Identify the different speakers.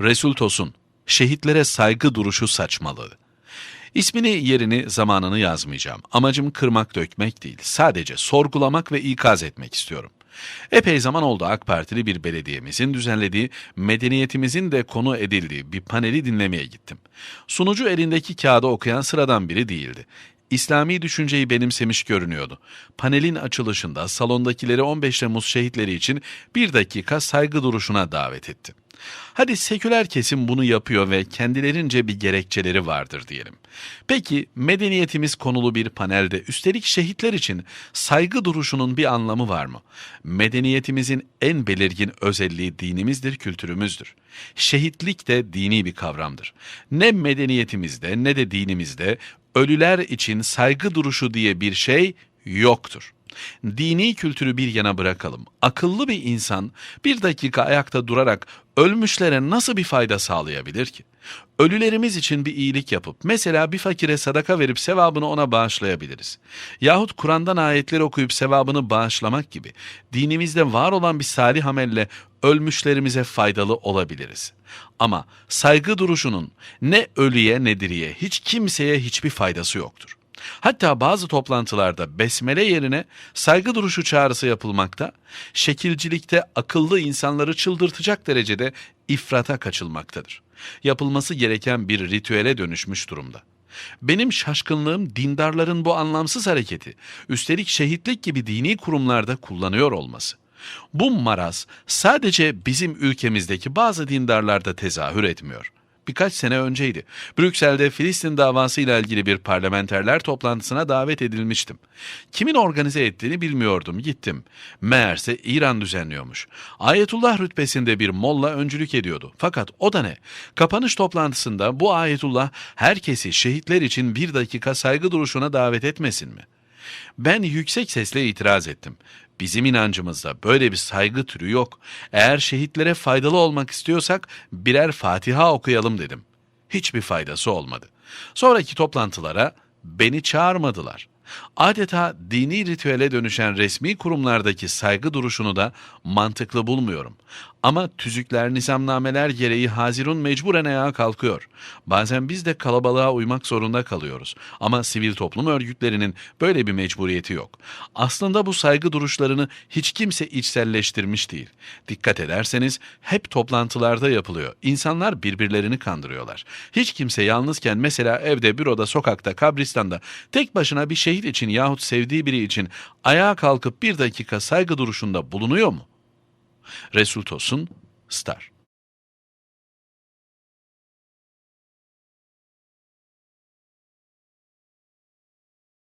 Speaker 1: Resul Tosun, şehitlere saygı duruşu saçmalığı. İsmini, yerini, zamanını yazmayacağım. Amacım kırmak dökmek değil, sadece sorgulamak ve ikaz etmek istiyorum. Epey zaman oldu AK Partili bir belediyemizin düzenlediği, medeniyetimizin de konu edildiği bir paneli dinlemeye gittim. Sunucu elindeki kağıdı okuyan sıradan biri değildi. İslami düşünceyi benimsemiş görünüyordu. Panelin açılışında salondakileri 15 Temmuz şehitleri için bir dakika saygı duruşuna davet etti. Hadi seküler kesim bunu yapıyor ve kendilerince bir gerekçeleri vardır diyelim. Peki medeniyetimiz konulu bir panelde üstelik şehitler için saygı duruşunun bir anlamı var mı? Medeniyetimizin en belirgin özelliği dinimizdir, kültürümüzdür. Şehitlik de dini bir kavramdır. Ne medeniyetimizde ne de dinimizde ölüler için saygı duruşu diye bir şey yoktur. Dini kültürü bir yana bırakalım. Akıllı bir insan bir dakika ayakta durarak ölmüşlere nasıl bir fayda sağlayabilir ki? Ölülerimiz için bir iyilik yapıp mesela bir fakire sadaka verip sevabını ona bağışlayabiliriz. Yahut Kur'an'dan ayetleri okuyup sevabını bağışlamak gibi dinimizde var olan bir salih amelle ölmüşlerimize faydalı olabiliriz. Ama saygı duruşunun ne ölüye ne diriye hiç kimseye hiçbir faydası yoktur. Hatta bazı toplantılarda besmele yerine saygı duruşu çağrısı yapılmakta, şekilcilikte akıllı insanları çıldırtacak derecede ifrata kaçılmaktadır. Yapılması gereken bir ritüele dönüşmüş durumda. Benim şaşkınlığım dindarların bu anlamsız hareketi, üstelik şehitlik gibi dini kurumlarda kullanıyor olması. Bu maraz sadece bizim ülkemizdeki bazı dindarlarda tezahür etmiyor birkaç sene önceydi. Brüksel'de Filistin davası ile ilgili bir parlamenterler toplantısına davet edilmiştim. Kimin organize ettiğini bilmiyordum, gittim. Meğerse İran düzenliyormuş. Ayetullah rütbesinde bir molla öncülük ediyordu. Fakat o da ne? Kapanış toplantısında bu Ayetullah herkesi şehitler için bir dakika saygı duruşuna davet etmesin mi? Ben yüksek sesle itiraz ettim. Bizim inancımızda böyle bir saygı türü yok. Eğer şehitlere faydalı olmak istiyorsak birer Fatiha okuyalım dedim. Hiçbir faydası olmadı. Sonraki toplantılara beni çağırmadılar. Adeta dini ritüele dönüşen resmi kurumlardaki saygı duruşunu da mantıklı bulmuyorum. Ama tüzükler, nizamnameler gereği Hazirun mecburen ayağa kalkıyor. Bazen biz de kalabalığa uymak zorunda kalıyoruz. Ama sivil toplum örgütlerinin böyle bir mecburiyeti yok. Aslında bu saygı duruşlarını hiç kimse içselleştirmiş değil. Dikkat ederseniz hep toplantılarda yapılıyor. İnsanlar birbirlerini kandırıyorlar. Hiç kimse yalnızken mesela evde, büroda, sokakta, kabristanda tek başına bir şehit için yahut sevdiği biri için ayağa kalkıp bir dakika saygı duruşunda bulunuyor mu? Resul Tosun, Star